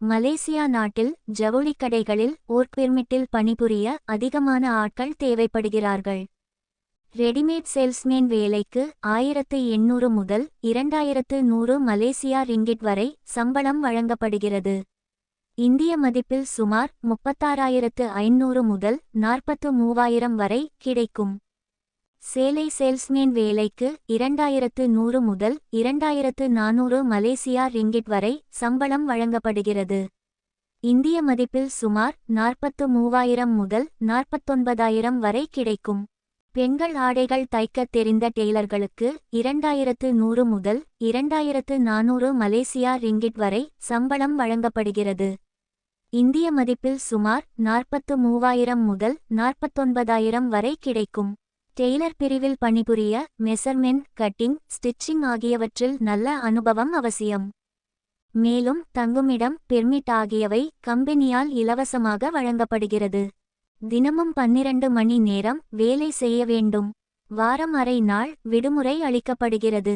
Malaysia நாட்டில் ஜவுளிக் கடைகளில் work பெர்மிட்டில் பணிபுரிய அதிகமான ஆட்கள் தேவைப்படுகிறார்கள். ரெடிமேட் சேல்ஸ்மேன் வேலைக்கு ஆயிரத்து எண்ணூறு முதல் இரண்டாயிரத்து நூறு மலேசியா ரிங்கிட் வரை சம்பளம் வழங்கப்படுகிறது. இந்திய மதிப்பில் சுமார் முப்பத்தாறாயிரத்து ஐநூறு முதல் நாற்பத்து மூவாயிரம் வரை கிடைக்கும். சேலை சேல்ஸ்மேன் வேலைக்கு இரண்டாயிரத்து நூறு முதல் இரண்டாயிரத்து நானூறு மலேசியா ரிங்கிட் வரை சம்பளம் வழங்கப்படுகிறது. இந்திய மதிப்பில் சுமார் நாற்பத்து மூவாயிரம் முதல் நாற்பத்தொன்பதாயிரம் வரை கிடைக்கும். பெண்கள் ஆடைகள் தைக்கத் தெரிந்த டெய்லர்களுக்கு இரண்டாயிரத்து நூறு முதல் இரண்டாயிரத்து நானூறு மலேசியா ரிங்கிட் வரை சம்பளம் வழங்கப்படுகிறது. இந்திய மதிப்பில் சுமார் நாற்பத்து மூவாயிரம் முதல் நாற்பத்தொன்பதாயிரம் வரை கிடைக்கும். டெய்லர் பிரிவில் பணிபுரிய மெசர்மென்ட் கட்டிங் ஸ்டிச்சிங் ஆகியவற்றில் நல்ல அனுபவம் அவசியம். மேலும் தங்குமிடம் பெர்மிட் ஆகியவை கம்பெனியால் இலவசமாக வழங்கப்படுகிறது. தினமும் பன்னிரண்டு மணி நேரம் வேலை செய்ய வேண்டும். வாரம் அரை நாள் விடுமுறை அளிக்கப்படுகிறது.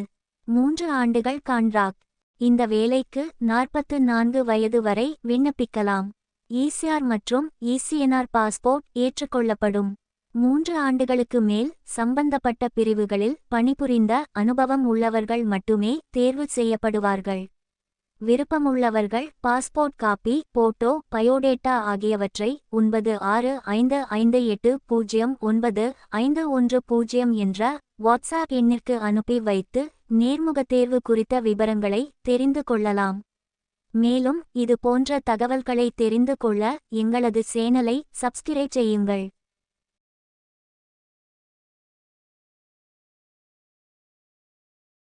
மூன்று ஆண்டுகள் கான்ட்ராக்ட் இந்த வேலைக்கு நாற்பத்து நான்கு வயது வரை விண்ணப்பிக்கலாம். ஈசிஆர் மற்றும் இசிஎன்ஆர் பாஸ்போர்ட் ஏற்றுக்கொள்ளப்படும். மூன்று ஆண்டுகளுக்கு மேல் சம்பந்தப்பட்ட பிரிவுகளில் பணிபுரிந்த அனுபவம் உள்ளவர்கள் மட்டுமே தேர்வு செய்யப்படுவார்கள். விருப்பமுள்ளவர்கள் பாஸ்போர்ட் காப்பி போட்டோ பயோடேட்டா ஆகியவற்றை ஒன்பது ஆறு ஐந்து ஐந்து எட்டு பூஜ்ஜியம் ஒன்பது ஐந்து ஒன்று பூஜ்ஜியம் என்ற வாட்ஸ்ஆப் எண்ணிற்கு அனுப்பி வைத்து நேர்முக தேர்வு குறித்த விவரங்களை தெரிந்து கொள்ளலாம். மேலும் இது போன்ற தகவல்களை தெரிந்து கொள்ள எங்களது சேனலை சப்ஸ்கிரைப் செய்யுங்கள்.